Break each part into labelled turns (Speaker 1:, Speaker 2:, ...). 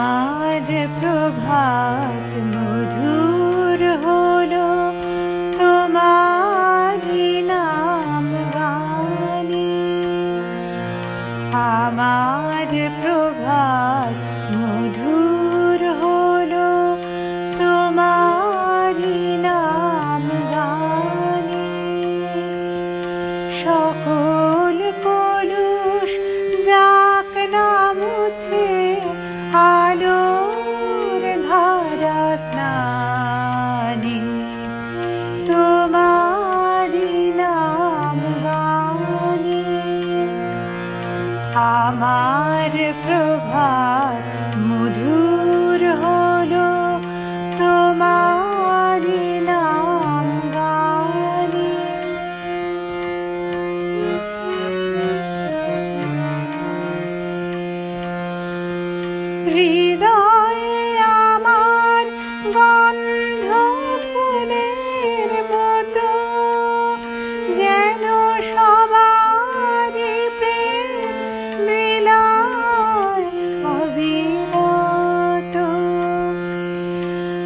Speaker 1: আজ প্রভাত মধুর হলো তোমারি নাম গানে। আমার প্রভাত মধুর হলো তোমারি নাম গানে। সকল কলুষ যাক না মুছে আলোর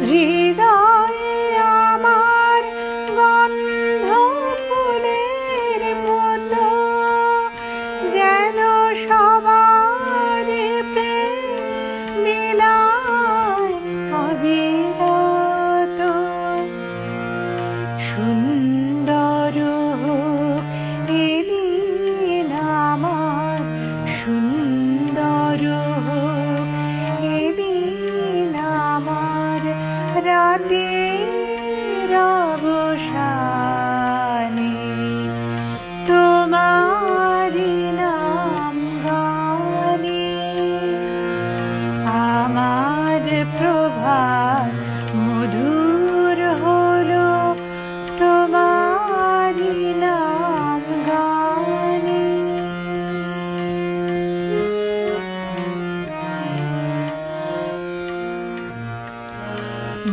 Speaker 1: হৃদয়ে আমার গন্ধ ফুলের মতো যেন সবার প্রেম মিলায় অবিরত। অবসানে তোমারি নাম গানে আমার প্রভাত মধুর হলো তোমারি নাম গানে।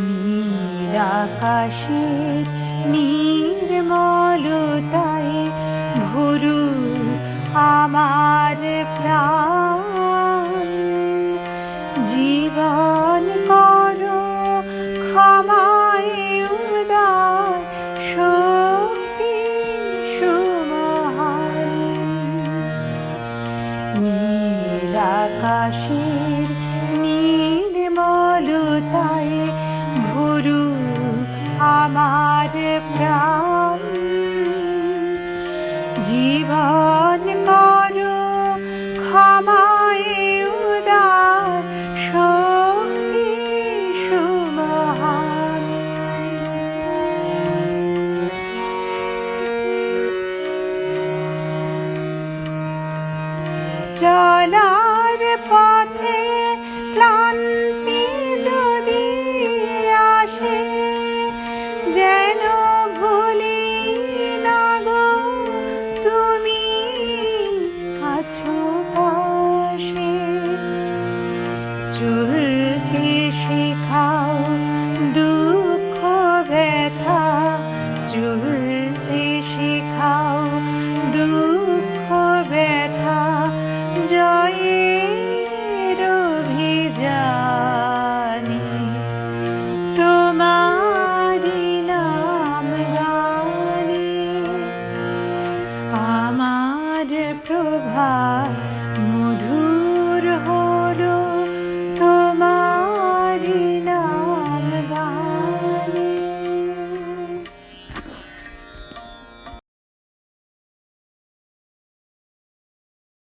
Speaker 1: নীল আকাশের নির্মলতায় ভরু আমার প্রাণ। জীবন করো ক্ষমায় উদার শক্তি সুমহান নীল আকাশের প্রাণ। জীবন করো ক্ষমায় উদার শক্তি সুমহান। চলার পথে ভুলতে শিখাও, দুঃখ, ব্যথা চলতে শিখাও, দুঃখ, ব্যথা, জয়ের অভিযানে। তোমারি নাম গানে আমার প্রভাত